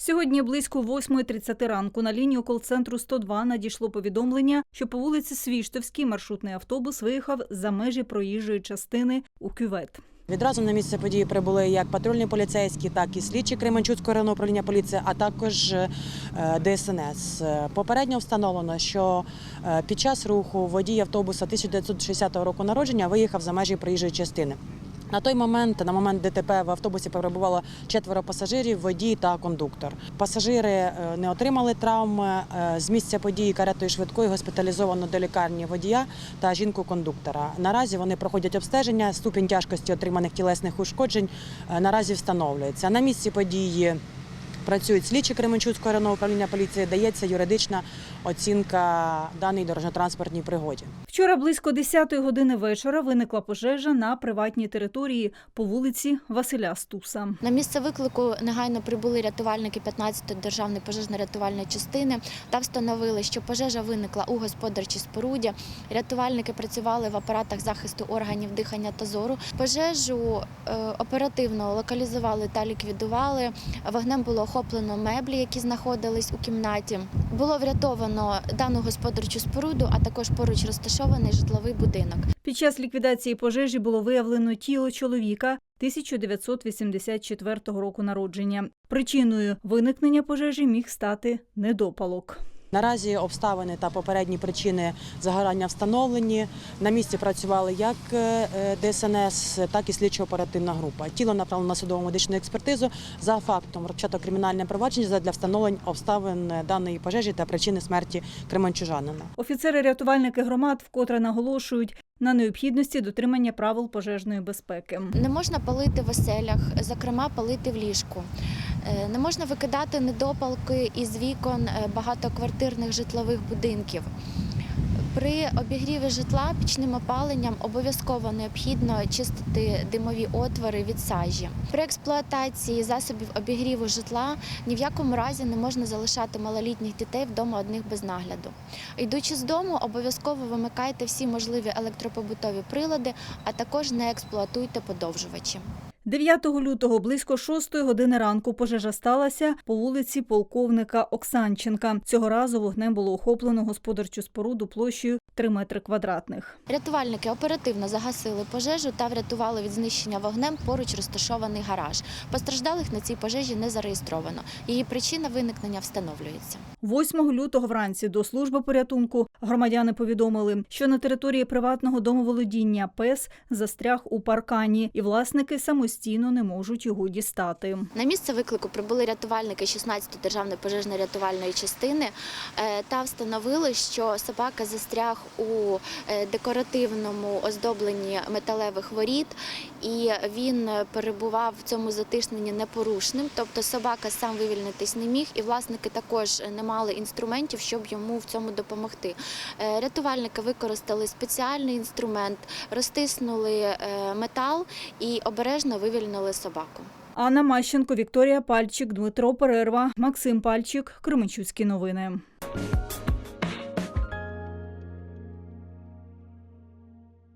Сьогодні близько 8.30 ранку на лінію кол-центру 102 надійшло повідомлення, що по вулиці Свіштовській маршрутний автобус виїхав за межі проїжджої частини у кювет. Відразу на місце події прибули як патрульні поліцейські, так і слідчі Кременчуцького районного управління поліції, а також е, ДСНС. Попередньо встановлено, що е, під час руху водій автобуса 1960 року народження виїхав за межі проїжджої частини. На той момент, на момент ДТП, в автобусі перебувало четверо пасажирів, водій та кондуктор. Пасажири е, не отримали травм. Е, З місця події каретою швидкої госпіталізовано до лікарні водія та жінку кондуктора. Наразі вони проходять обстеження. Ступінь тяжкості отриманих тілесних ушкоджень е, наразі встановлюється. На місці події працюють слідчі Кременчуцького районного управління поліції. Дається юридична оцінка даній дорожньо-транспортній пригоді. Вчора близько 10 години вечора виникла пожежа на приватній території по вулиці Василя Стуса. На місце виклику негайно прибули рятувальники 15-ї державної пожежно-рятувальної частини та встановили, що пожежа виникла у господарчій споруді. Рятувальники працювали в апаратах захисту органів дихання та зору. Пожежу е, оперативно локалізували та ліквідували. Вогнем було охоплено меблі, які знаходились у кімнаті. Було врятовано дану господарчу споруду, а також поруч розташований житловий будинок. Під час ліквідації пожежі було виявлено тіло чоловіка 1984 року народження. Причиною виникнення пожежі міг стати недопалок. Наразі обставини та попередні причини загорання встановлені. На місці працювали як е, ДСНС, так і слідчо-оперативна група. Тіло направлено на судово медичну експертизу. За фактом розпочато кримінальне провадження для встановлень обставин даної пожежі та причини смерті кременчужанина. Офіцери-рятувальники громад вкотре наголошують на необхідності дотримання правил пожежної безпеки. Не можна палити в оселях, зокрема палити в ліжку. Е, Не можна викидати недопалки із вікон е, багатоквартирних житлових будинків. При обігріві житла пічним опаленням обов'язково необхідно чистити димові отвори від сажі. При експлуатації засобів обігріву житла ні в якому разі не можна залишати малолітніх дітей вдома одних без нагляду. Йдучи з дому, обов'язково вимикайте всі можливі електропобутові прилади, а також не експлуатуйте подовжувачі. 9 лютого близько 6 години ранку пожежа сталася по вулиці полковника Оксанченка. Цього разу вогнем було охоплено господарчу споруду площею 3 метри квадратних. Рятувальники оперативно загасили пожежу та врятували від знищення вогнем поруч розташований гараж. Постраждалих на цій пожежі не зареєстровано. Її причина виникнення встановлюється. 8 лютого вранці до служби порятунку громадяни повідомили, що на території приватного домоволодіння пес застряг у паркані, і власники самостійно не можуть його дістати. На місце виклику прибули рятувальники 16-ї державної пожежно-рятувальної частини е, та встановили, що собака застряг у е, декоративному оздобленні металевих воріт, і він перебував в цьому затишненні непорушним. Тобто собака сам вивільнитись не міг, і власники також не мали інструментів, щоб йому в цьому допомогти. Е, Рятувальники використали спеціальний інструмент, розтиснули метал і обережно вивільнили собаку. Анна Мащенко, Вікторія Пальчик, Дмитро Перерва, Максим Пальчик, Кременчуцькі новини.